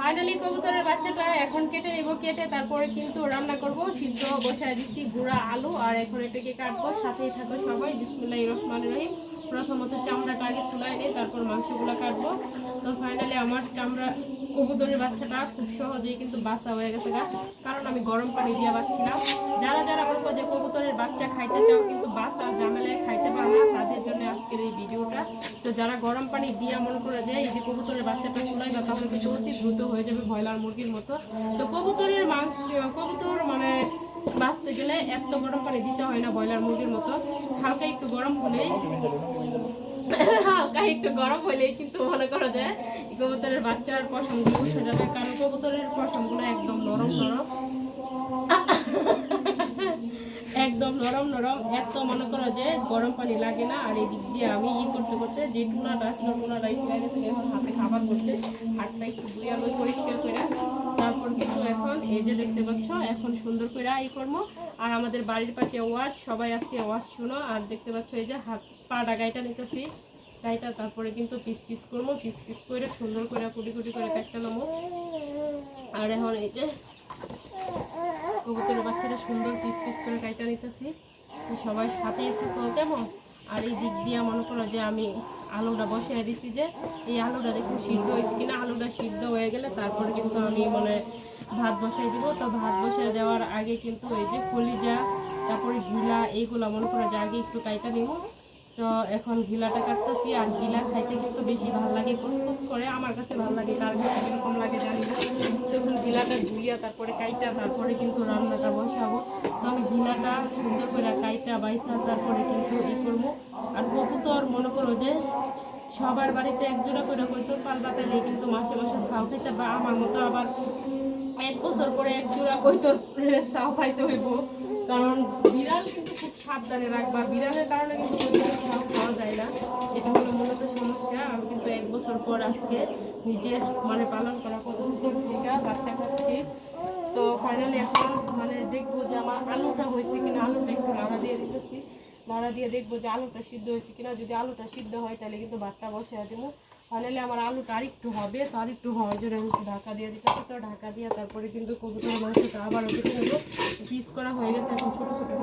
Finally কবুতরের বাচ্চাটা এখন কেটে নেব, কেটে তারপরে কিন্তু রান্না করব। সিদ্ধ বসায় দিচ্ছি গুঁড়া আলু, আর এখন এটাকে কাটবো। সাথেই থাকো সবাই। বিসমুল্লাহ রহমান রহিম। প্রথমত চামড়াটা আগে চুলাই নিই তারপর মাংসগুলো কাটবো। তো ফাইনালি আমার চামড়া কবুতরের বাচ্চাটা খুব সহজেই কিন্তু বাসা হয়ে গেছে গা। কারণ আমি গরম পানি দিয়ে বাচ্ছিলাম। যারা যারা বলব যে কবুতরের বাচ্চা খাইতে চাও কিন্তু বাসা ঝামেলায় খাইতে পারে না, তাদের জন্য আজকের এই ভিডিওটা। তো যারা গরম পানি দিয়ে মনে করে যে এই যে কবুতরের বাচ্চাটা চুলাই বা তাহলে কিন্তু অতি দ্রুত হয়ে যাবে ব্রয়লার মুরগির মতো। তো কবুতরের মাংস, কবুতর মানে বাঁচতে গেলে এত গরম পানি দিতে হয় না ব্রয়লার মুরগির মতো। হালকা একটু গরম হলেই হালকা একটু গরম হলেই কিন্তু মনে করো যে কবুতরের বাচ্চার পশমগুলো উঠে যাবে, কারণ কবুতরের পশমগুলো একদম নরম নরম। একদম নরম নরম। এত মনে করো যে গরম পানি লাগে না। আর এদিক দিয়ে আমি ই করতে করতে যে টুনাটা ছিল, টুনাটা ইসলামে এখন হাতে খাবার করছে। হাতটা একটু পরিষ্কার করে কিন্তু এখন, এই যে দেখতে পাচ্ছ, এখন সুন্দর করে ই করব। আর আমাদের বাড়ির পাশে ওয়াজ সবাই আজকে ওয়াজ শুনো। আর দেখতে পাচ্ছ, এই যে হাত পাটা গাইটা নিতেছি। গাইটা তারপরে কিন্তু পিস পিস করব, পিস পিস করে সুন্দর করে কুটি কুটি করে কাটতে নেব আর এখন এই যে কবুতরের বাচ্চারা সুন্দর পিস পিস করে কাইটা নিতেছি। সবাই সাথে থাকো কেমন? আর এই দিক দিয়ে মনে করো যে আমি আলুটা বসিয়ে দিছি যে, এই আলুটা দেখুন সিদ্ধ হয়েছে কিনা? আলুটা সিদ্ধ হয়ে গেলে তারপরে কিন্তু আমি মানে ভাত বসাই দিব। তো ভাত বসাই দেওয়ার আগে কিন্তু এই যে কলিজা, তারপরে ঘিলা, এইগুলো মনে করো যে আগে একটু কাইটা নিব। তো এখন ঘিলাটা কাটতেছি আর ঘিলা খাইতে কিন্তু বেশি ভালো লাগে কুসকুস করে। আমার কাছে ভালো লাগে, কার কাছে কীরকম লাগে জানি তো এখন ঘিলাটা ধুইয়া তারপরে কাইটা, তারপরে কিন্তু রান্নাটা বসাবো। তো আমি ঘিলাটা সুন্দর করে কাইটা বাইসা, তারপরে কিন্তু ই করব। আর কবুতর মনে করো যে সবার বাড়িতে একজোড়া করে কৈতর পেলে কিন্তু মাসে মাসে ছাও খাইতে বা আমার মতো আবার এক বছর পরে এক জোড়া কৈতর ছাও খাইতে হইব। কারণ বিড়াল কিন্তু খুব সাবধানে রাখবা। বিড়ালের কারণে কিন্তু কৈতরের ছাও খাওয়া যায় না। এটা হলো মূলত সমস্যা। আমি কিন্তু এক বছর পর আজকে নিজের মানে পালন করা কবুতর থেকে বাচ্চা খাচ্ছি তো ফাইনালি এখন মানে দেখব যে আমার আলুটা হয়েছে কিনা, আলুটা একটু নাড়া দিয়ে দিতেছি। নাড়া দিয়ে দেখব যে আলুটা সিদ্ধ হয়েছে কিনা। যদি আলুটা সিদ্ধ হয়, তাহলে কিন্তু ভাতটা বসে দেবো। তাহলে আমার আলুটা আরেকটু হবে, তো আরেকটু হওয়ার জন্য আমি ঢাকা দিয়ে দিতে তো ঢাকা দিয়ে তারপরে কিন্তু কবুতর মাংসটা আবার ওকে পিস করা হয়ে গেছে, এখন ছোটো ছোটো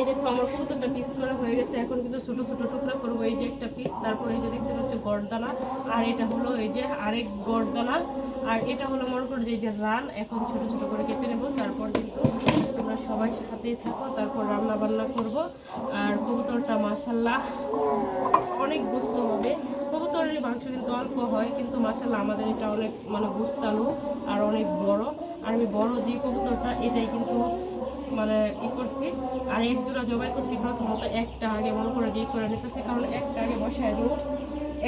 এই দেখো আমার কবুতরটা পিস করা হয়ে গেছে। এখন কিন্তু ছোটো ছোটো টুকরা করব। এই যে একটা পিস তারপরে এই যে দেখতে পাচ্ছ গড়দানা আর এটা হলো এই যে আরেক গড়দানা আর এটা হলো মনে করো যে এই যে রান, এখন ছোট ছোট করে কেটে নেব। তারপর কিন্তু তোমরা সবাই সাথেই থাকো। তারপর রান্না বান্না করব। আর কবুতরটা মাসাল্লাহ অনেক বুঝতে হবে। কবুতরের মাংস কিন্তু অল্প হয়, কিন্তু মাসাল্লাহ আমাদের এটা অনেক মানে গুস্তালু আর অনেক বড়। আর আমি বড় যে কবুতরটা, এটাই কিন্তু মানে ই করছি। আর এক জোড়া জবাই করছি, প্রথমত একটা আগে মনে করে যে করে নিতেছি, কারণ একটা আগে বসায় দিব।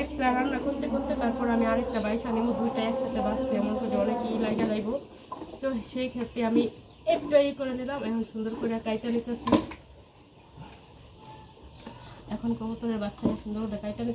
একটা রান্না করতে করতে তারপর আমি আরেকটা বাইচা নেব, দুইটা একসাথে বাঁচতে এমন করে অনেকই লাগে যাইব। তো সেই ক্ষেত্রে আমি একটা ই করে নিলাম, এখন সুন্দর করে কাইটা নিতেছি। এখন কবুতরের বাচ্চারা সুন্দর করে কাইটা